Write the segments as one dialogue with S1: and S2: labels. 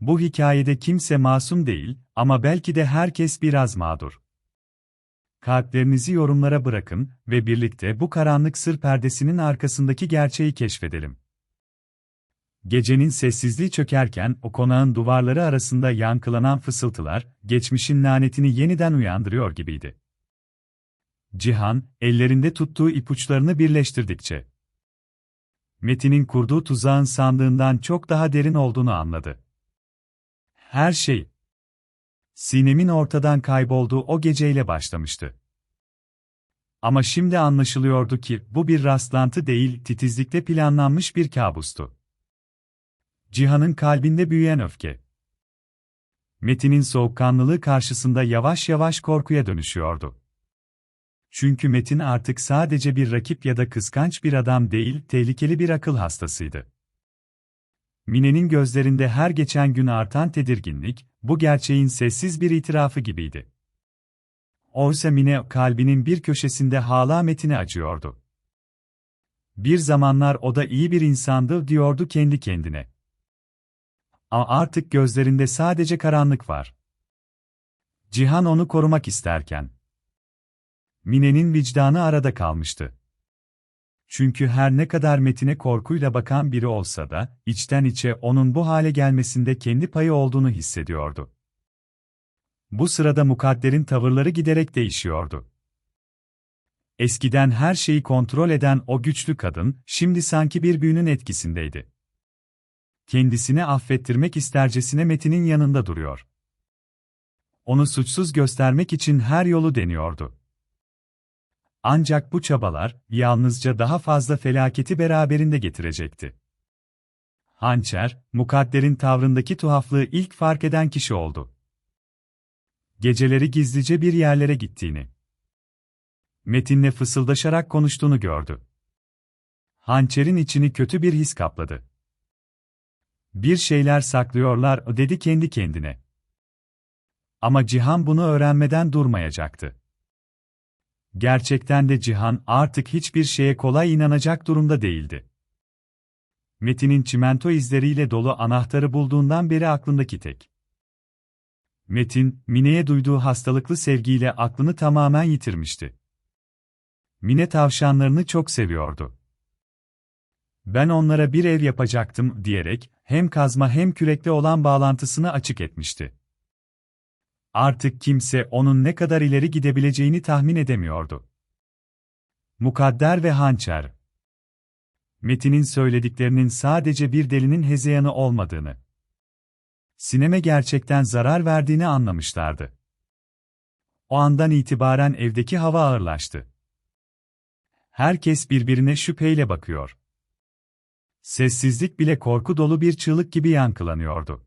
S1: Bu hikayede kimse masum değil ama belki de herkes biraz mağdur. Kalplerinizi yorumlara bırakın ve birlikte bu karanlık sır perdesinin arkasındaki gerçeği keşfedelim. Gecenin sessizliği çökerken o konağın duvarları arasında yankılanan fısıltılar, geçmişin lanetini yeniden uyandırıyor gibiydi. Cihan, ellerinde tuttuğu ipuçlarını birleştirdikçe, Metin'in kurduğu tuzağın sandığından çok daha derin olduğunu anladı. Her şey, Sinem'in ortadan kaybolduğu o geceyle başlamıştı. Ama şimdi anlaşılıyordu ki bu bir rastlantı değil, titizlikle planlanmış bir kabustu. Cihan'ın kalbinde büyüyen öfke. Metin'in soğukkanlılığı karşısında yavaş yavaş korkuya dönüşüyordu. Çünkü Metin artık sadece bir rakip ya da kıskanç bir adam değil, tehlikeli bir akıl hastasıydı. Mine'nin gözlerinde her geçen gün artan tedirginlik, bu gerçeğin sessiz bir itirafı gibiydi. Oysa Mine kalbinin bir köşesinde hala Metin'e acıyordu. Bir zamanlar o da iyi bir insandı diyordu kendi kendine. Ama artık gözlerinde sadece karanlık var. Cihan onu korumak isterken. Mine'nin vicdanı arada kalmıştı. Çünkü her ne kadar Metin'e korkuyla bakan biri olsa da, içten içe onun bu hale gelmesinde kendi payı olduğunu hissediyordu. Bu sırada mukadderin tavırları giderek değişiyordu. Eskiden her şeyi kontrol eden o güçlü kadın, şimdi sanki bir büyünün etkisindeydi. Kendisini affettirmek istercesine Metin'in yanında duruyor. Onu suçsuz göstermek için her yolu deniyordu. Ancak bu çabalar, yalnızca daha fazla felaketi beraberinde getirecekti. Hançer, mukadderin tavrındaki tuhaflığı ilk fark eden kişi oldu. Geceleri gizlice bir yerlere gittiğini. Metin'le fısıldaşarak konuştuğunu gördü. Hançer'in içini kötü bir his kapladı. Bir şeyler saklıyorlar, dedi kendi kendine. Ama Cihan bunu öğrenmeden durmayacaktı. Gerçekten de Cihan artık hiçbir şeye kolay inanacak durumda değildi. Metin'in çimento izleriyle dolu anahtarı bulduğundan beri aklındaki tek. Metin, Mine'ye duyduğu hastalıklı sevgiyle aklını tamamen yitirmişti. Mine tavşanlarını çok seviyordu. Ben onlara bir ev yapacaktım diyerek hem kazma hem kürekle olan bağlantısını açık etmişti. Artık kimse onun ne kadar ileri gidebileceğini tahmin edemiyordu. Mukadder ve hançer. Metin'in söylediklerinin sadece bir delinin hezeyanı olmadığını, sineme gerçekten zarar verdiğini anlamışlardı. O andan itibaren evdeki hava ağırlaştı. Herkes birbirine şüpheyle bakıyor. Sessizlik bile korku dolu bir çığlık gibi yankılanıyordu.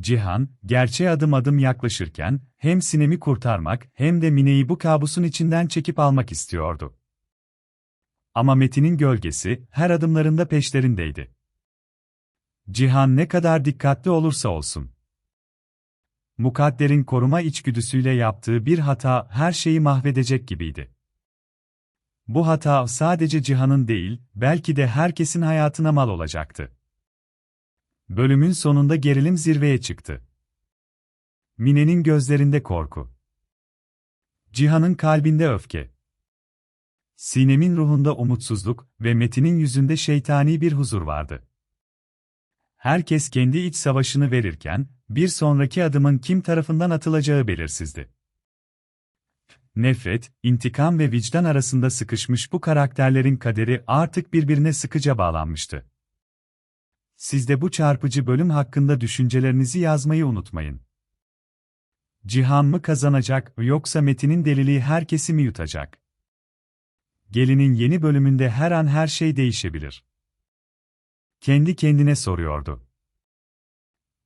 S1: Cihan, gerçeğe adım adım yaklaşırken, hem Sinem'i kurtarmak hem de Mine'yi bu kabusun içinden çekip almak istiyordu. Ama Metin'in gölgesi, her adımlarında peşlerindeydi. Cihan ne kadar dikkatli olursa olsun. Mukadder'in koruma içgüdüsüyle yaptığı bir hata her şeyi mahvedecek gibiydi. Bu hata sadece Cihan'ın değil, belki de herkesin hayatına mal olacaktı. Bölümün sonunda gerilim zirveye çıktı. Mine'nin gözlerinde korku. Cihan'ın kalbinde öfke. Sinem'in ruhunda umutsuzluk ve Metin'in yüzünde şeytani bir huzur vardı. Herkes kendi iç savaşını verirken, bir sonraki adımın kim tarafından atılacağı belirsizdi. Nefret, intikam ve vicdan arasında sıkışmış bu karakterlerin kaderi artık birbirine sıkıca bağlanmıştı. Siz de bu çarpıcı bölüm hakkında düşüncelerinizi yazmayı unutmayın. Cihan mı kazanacak yoksa Metin'in deliliği herkesi mi yutacak? Gelinin yeni bölümünde her an her şey değişebilir. Kendi kendine soruyordu.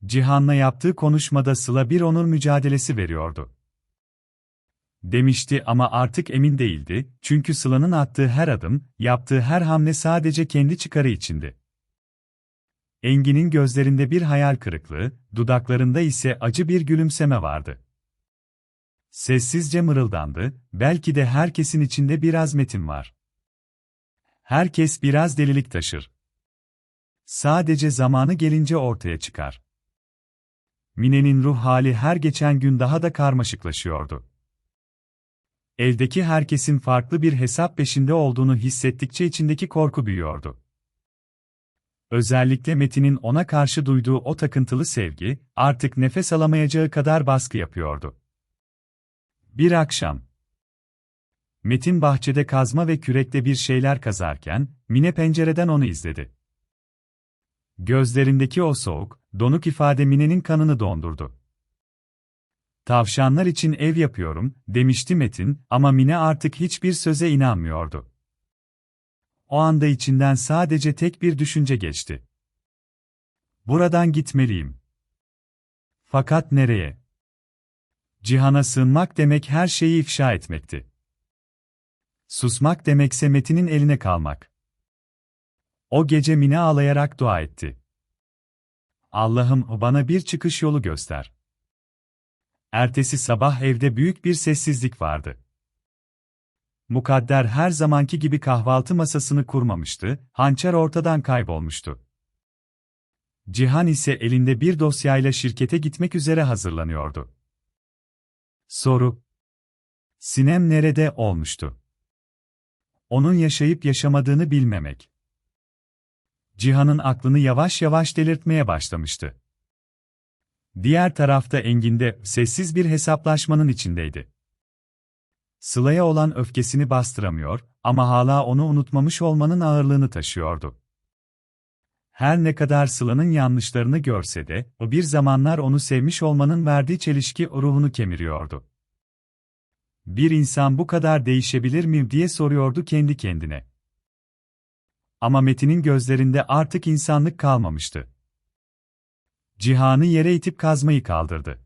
S1: Cihan'la yaptığı konuşmada Sıla bir onur mücadelesi veriyordu. Demişti ama artık emin değildi, çünkü Sıla'nın attığı her adım, yaptığı her hamle sadece kendi çıkarı içindi. Engin'in gözlerinde bir hayal kırıklığı, dudaklarında ise acı bir gülümseme vardı. Sessizce mırıldandı, belki de herkesin içinde biraz metin var. Herkes biraz delilik taşır. Sadece zamanı gelince ortaya çıkar. Mine'nin ruh hali her geçen gün daha da karmaşıklaşıyordu. Evdeki herkesin farklı bir hesap peşinde olduğunu hissettikçe içindeki korku büyüyordu. Özellikle Metin'in ona karşı duyduğu o takıntılı sevgi, artık nefes alamayacağı kadar baskı yapıyordu. Bir akşam, Metin bahçede kazma ve kürekle bir şeyler kazarken, Mine pencereden onu izledi. Gözlerindeki o soğuk, donuk ifade Mine'nin kanını dondurdu. Tavşanlar için ev yapıyorum, demişti Metin ama Mine artık hiçbir söze inanmıyordu. O anda içinden sadece tek bir düşünce geçti. Buradan gitmeliyim. Fakat nereye? Cihana sığınmak demek her şeyi ifşa etmekti. Susmak demekse Metin'in eline kalmak. O gece Mine ağlayarak dua etti. Allah'ım bana bir çıkış yolu göster. Ertesi sabah evde büyük bir sessizlik vardı. Mukadder her zamanki gibi kahvaltı masasını kurmamıştı, hançer ortadan kaybolmuştu. Cihan ise elinde bir dosyayla şirkete gitmek üzere hazırlanıyordu. Soru Sinem nerede olmuştu? Onun yaşayıp yaşamadığını bilmemek. Cihan'ın aklını yavaş yavaş delirtmeye başlamıştı. Diğer tarafta Engin de sessiz bir hesaplaşmanın içindeydi. Sıla'ya olan öfkesini bastıramıyor ama hala onu unutmamış olmanın ağırlığını taşıyordu. Her ne kadar Sıla'nın yanlışlarını görse de, o bir zamanlar onu sevmiş olmanın verdiği çelişki ruhunu kemiriyordu. Bir insan bu kadar değişebilir mi diye soruyordu kendi kendine. Ama Metin'in gözlerinde artık insanlık kalmamıştı. Cihan'ı yere itip kazmayı kaldırdı.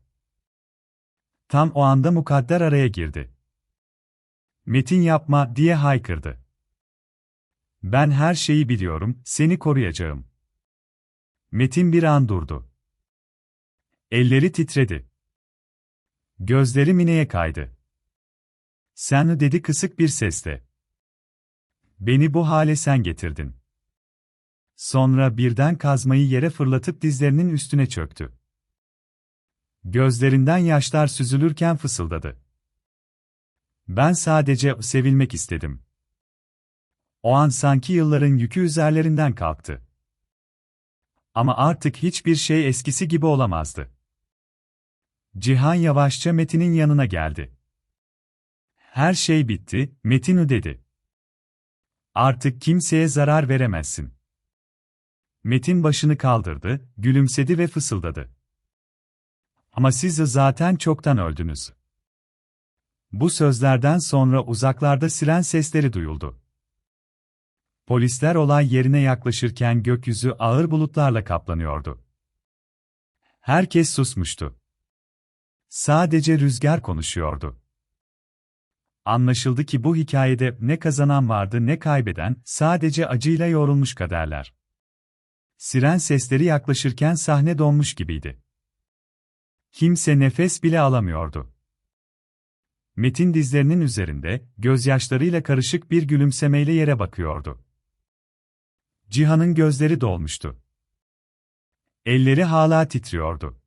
S1: Tam o anda mukadder araya girdi. Metin yapma diye haykırdı. Ben her şeyi biliyorum, seni koruyacağım. Metin bir an durdu. Elleri titredi. Gözleri Mine'ye kaydı. Sen dedi kısık bir sesle. Beni bu hale sen getirdin. Sonra birden kazmayı yere fırlatıp dizlerinin üstüne çöktü. Gözlerinden yaşlar süzülürken fısıldadı. Ben sadece sevilmek istedim. O an sanki yılların yükü üzerlerinden kalktı. Ama artık hiçbir şey eskisi gibi olamazdı. Cihan yavaşça Metin'in yanına geldi. Her şey bitti, Metin dedi. Artık kimseye zarar veremezsin. Metin başını kaldırdı, gülümsedi ve fısıldadı. Ama siz zaten çoktan öldünüz. Bu sözlerden sonra uzaklarda siren sesleri duyuldu. Polisler olay yerine yaklaşırken gökyüzü ağır bulutlarla kaplanıyordu. Herkes susmuştu. Sadece rüzgar konuşuyordu. Anlaşıldı ki bu hikayede ne kazanan vardı ne kaybeden, sadece acıyla yorulmuş kaderler. Siren sesleri yaklaşırken sahne donmuş gibiydi. Kimse nefes bile alamıyordu. Metin dizlerinin üzerinde, gözyaşlarıyla karışık bir gülümsemeyle yere bakıyordu. Cihan'ın gözleri dolmuştu. Elleri hala titriyordu.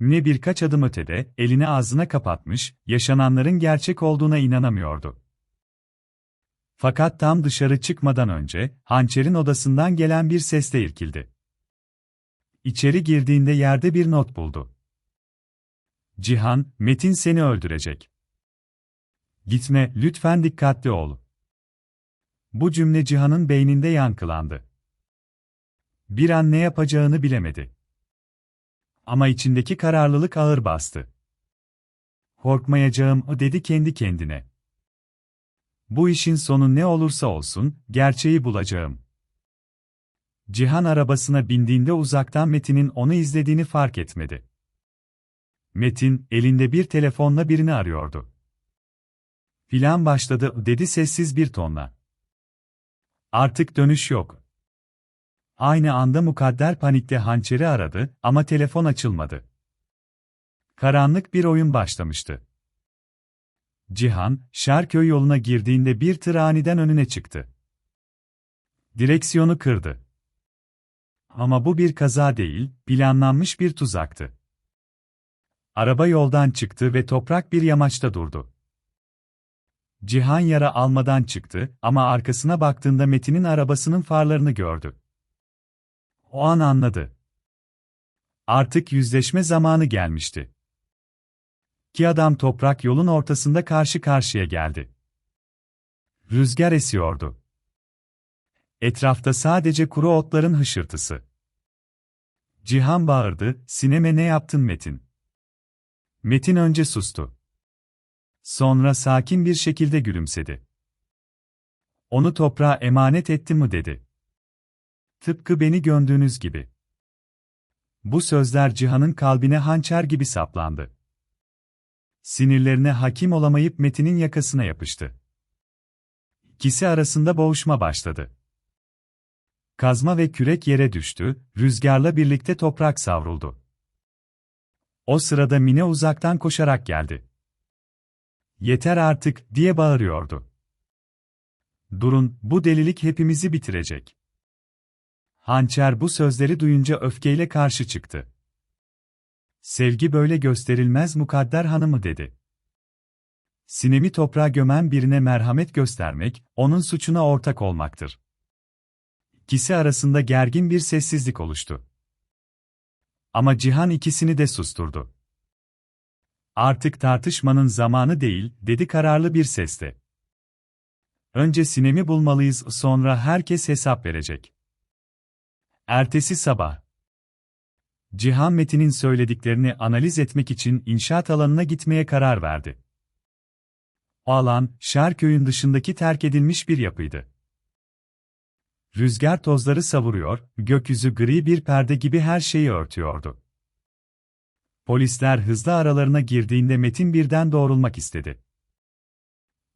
S1: Ne birkaç adım ötede, elini ağzına kapatmış, yaşananların gerçek olduğuna inanamıyordu. Fakat tam dışarı çıkmadan önce, hançerin odasından gelen bir sesle irkildi. İçeri girdiğinde yerde bir not buldu. Cihan, Metin seni öldürecek. Gitme, lütfen dikkatli ol. Bu cümle Cihan'ın beyninde yankılandı. Bir an ne yapacağını bilemedi. Ama içindeki kararlılık ağır bastı. Korkmayacağım, dedi kendi kendine. Bu işin sonu ne olursa olsun, gerçeği bulacağım. Cihan arabasına bindiğinde uzaktan Metin'in onu izlediğini fark etmedi. Metin, elinde bir telefonla birini arıyordu. Filan başladı, dedi sessiz bir tonla. Artık dönüş yok. Aynı anda mukadder panikte hançeri aradı ama telefon açılmadı. Karanlık bir oyun başlamıştı. Cihan, Şerköy yoluna girdiğinde bir tır aniden önüne çıktı. Direksiyonu kırdı. Ama bu bir kaza değil, planlanmış bir tuzaktı. Araba yoldan çıktı ve toprak bir yamaçta durdu. Cihan yara almadan çıktı ama arkasına baktığında Metin'in arabasının farlarını gördü. O an anladı. Artık yüzleşme zamanı gelmişti. İki adam toprak yolun ortasında karşı karşıya geldi. Rüzgar esiyordu. Etrafta sadece kuru otların hışırtısı. Cihan bağırdı, sineme ne yaptın Metin? Metin önce sustu. Sonra sakin bir şekilde gülümsedi. Onu toprağa emanet ettim mi dedi. Tıpkı beni göndüğünüz gibi. Bu sözler Cihan'ın kalbine hançer gibi saplandı. Sinirlerine hakim olamayıp Metin'in yakasına yapıştı. İkisi arasında boğuşma başladı. Kazma ve kürek yere düştü, rüzgarla birlikte toprak savruldu. O sırada Mine uzaktan koşarak geldi. Yeter artık, diye bağırıyordu. Durun, bu delilik hepimizi bitirecek. Hançer bu sözleri duyunca öfkeyle karşı çıktı. Sevgi böyle gösterilmez mukadder hanımı dedi. Sinemi toprağa gömen birine merhamet göstermek, onun suçuna ortak olmaktır. İkisi arasında gergin bir sessizlik oluştu. Ama Cihan ikisini de susturdu. Artık tartışmanın zamanı değil, dedi kararlı bir sesle. Önce sinemi bulmalıyız, sonra herkes hesap verecek. Ertesi sabah. Cihan Metin'in söylediklerini analiz etmek için inşaat alanına gitmeye karar verdi. O alan, Şerköy'ün dışındaki terk edilmiş bir yapıydı. Rüzgar tozları savuruyor, gökyüzü gri bir perde gibi her şeyi örtüyordu. Polisler hızlı aralarına girdiğinde Metin birden doğrulmak istedi.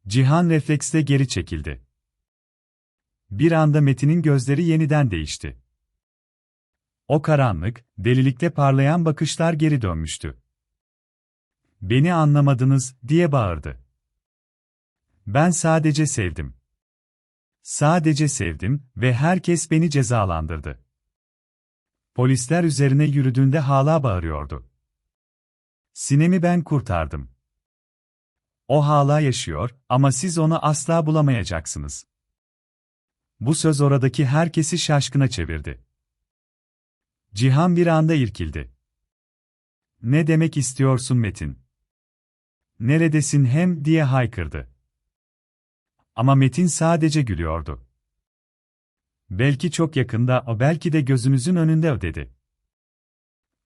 S1: Cihan refleksle geri çekildi. Bir anda Metin'in gözleri yeniden değişti. O karanlık, delilikte parlayan bakışlar geri dönmüştü. Beni anlamadınız, diye bağırdı. Ben sadece sevdim. Sadece sevdim ve herkes beni cezalandırdı. Polisler üzerine yürüdüğünde hala bağırıyordu. Sinemi ben kurtardım. O hala yaşıyor ama siz onu asla bulamayacaksınız. Bu söz oradaki herkesi şaşkına çevirdi. Cihan bir anda irkildi. Ne demek istiyorsun Metin? Neredesin hem diye haykırdı. Ama Metin sadece gülüyordu. Belki çok yakında, o belki de gözünüzün önünde dedi.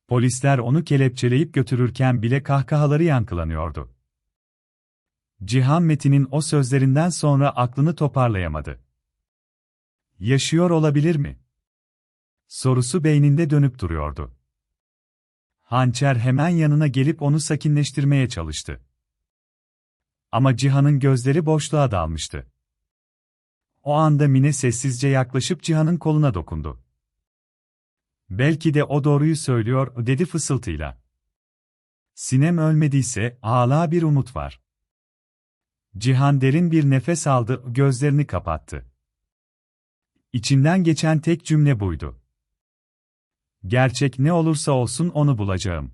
S1: Polisler onu kelepçeleyip götürürken bile kahkahaları yankılanıyordu. Cihan Metin'in o sözlerinden sonra aklını toparlayamadı. Yaşıyor olabilir mi? Sorusu beyninde dönüp duruyordu. Hançer hemen yanına gelip onu sakinleştirmeye çalıştı. Ama Cihan'ın gözleri boşluğa dalmıştı. O anda Mine sessizce yaklaşıp Cihan'ın koluna dokundu. Belki de o doğruyu söylüyor, dedi fısıltıyla. Sinem ölmediyse, hala bir umut var. Cihan derin bir nefes aldı, gözlerini kapattı. İçinden geçen tek cümle buydu. Gerçek ne olursa olsun onu bulacağım.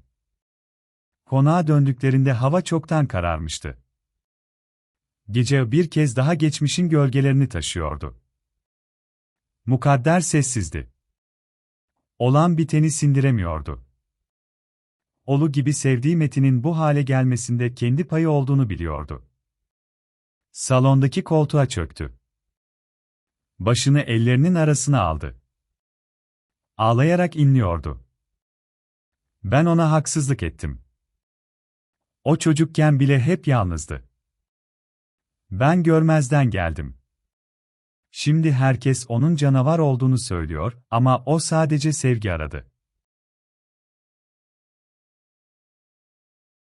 S1: Konağa döndüklerinde hava çoktan kararmıştı. Gece bir kez daha geçmişin gölgelerini taşıyordu. Mukadder sessizdi. Olan biteni sindiremiyordu. Olu gibi sevdiği Metin'in bu hale gelmesinde kendi payı olduğunu biliyordu. Salondaki koltuğa çöktü. Başını ellerinin arasına aldı. Ağlayarak inliyordu. Ben ona haksızlık ettim. O çocukken bile hep yalnızdı. Ben görmezden geldim. Şimdi herkes onun canavar olduğunu söylüyor ama o sadece sevgi aradı.